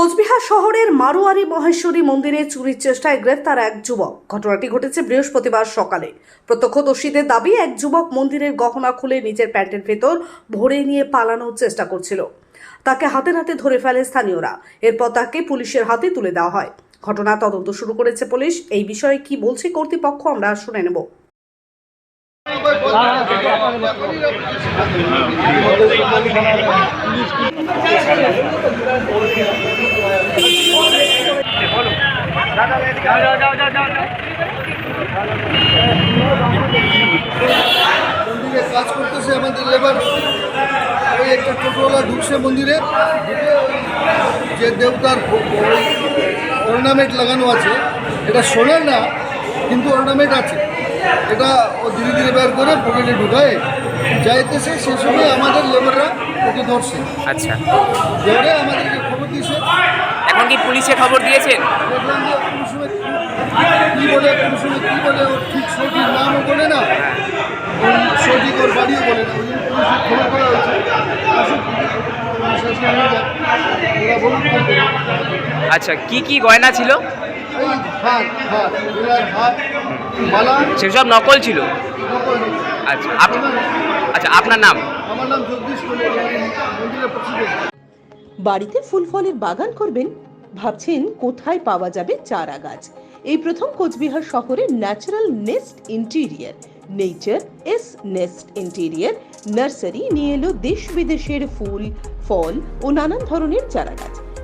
কোচবিহার শহরের মারোয়ারি মহেশ্বরী মন্দিরে চুরির চেষ্টায় গ্রেফতার এক যুবক। ঘটনাটি ঘটেছে বৃহস্পতিবার সকালে। প্রত্যক্ষদর্শীদের দাবি, এক যুবক মন্দিরের গহনা খুলে নিজের প্যান্টের ভেতর ভরে নিয়ে পালানোর চেষ্টা করছিল। তাকে হাতে নাতে ধরে ফেলে স্থানীয়রা। এরপর তাকে পুলিশের হাতে তুলে দেওয়া হয়। ঘটনা তদন্ত শুরু করেছে পুলিশ। এই বিষয়ে কি বলছে কর্তৃপক্ষ, আমরা শুনে নেব। মন্দিরে কাজ করতেছে আমাদের লেবার। ওই একটা টোটোওয়ালা ঢুকছে মন্দিরে। যে দেবতার অর্নামেন্ট লাগানো আছে। এটা সোনার না, কিন্তু অর্নামেন্ট আছে। এটা ও ধীরে ধীরে বের করে পকেটে ঢুকায়। যাইতেছে সে সময় আমাদের লেবাররা ওকে ধরছে। আচ্ছা। ধরে আমাদেরকে খবর দিয়েছে। এখন কি পুলিশে খবর দিয়েছেন? দেখলাম যে কোনো সময় কী বলে কোনো সময় কী বলে ওর ঠিক সঠিক নামও বলে না। ওর সঠিক ওর বাড়িও বলে না। ওই জন্য পুলিশে খবর করা হয়েছে। আচ্ছা কি কি গয়না ছিল? এই হাত হাত হাত সেসব নকল ছিল। আচ্ছা আচ্ছা আপনার নাম? আমার বাড়িতে ফুল ফলের বাগান করবেন ভাবছেন কোথায় পাওয়া যাবে চারা গাছ। এই প্রথম কোচবিহার শহরে natural nest interior nature's nest interior nursery নিয়ে এলো দেশ বিদেশের ফুল ফল ও নানান ধরনের চারা গাছ।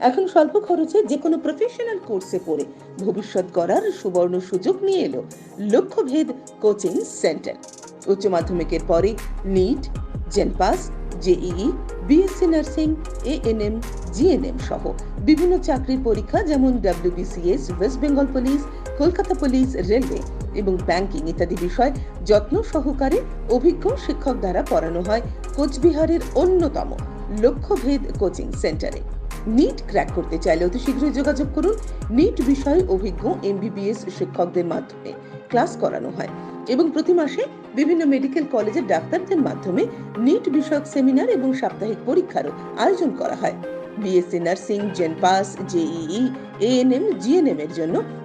এখন স্বল্প খরচে যে কোনো প্রফেশনাল কোর্সে পড়ে ভবিষ্যৎ গড়ার সুবর্ণ সুযোগ নিয়ে এলো লক্ষ্যভেদ কোচিং সেন্টার উচ্চ মাধ্যমিকের পরে NEET JENPAS JEE BSc nursing ANM GNM সহ বিভিন্ন চাকরির পরীক্ষা যেমন WBCS west Bengal police Kolkata police railway এবং ব্যাংকিং ইত্যাদি বিষয় যত্ন সহকারে অভিজ্ঞ শিক্ষক দ্বারা পড়ানো হয় কোচবিহারের অন্যতম লক্ষ্যভেদ কোচিং সেন্টারে নিট ক্র্যাক করতে চাইলে অতি শীঘ্রই যোগাযোগ করুন। নিট বিষয়ে অভিজ্ঞ এমবিবিএস শিক্ষকদের মাধ্যমে ক্লাস করানো হয় এবং প্রতি মাসে বিভিন্ন মেডিকেল কলেজের ডাক্তারদের মাধ্যমে নিট বিষয়ক সেমিনার এবং সাপ্তাহিক পরীক্ষারও আয়োজন করা হয়। BSc nursing JENPAS JEE ANM GNM এর জন্য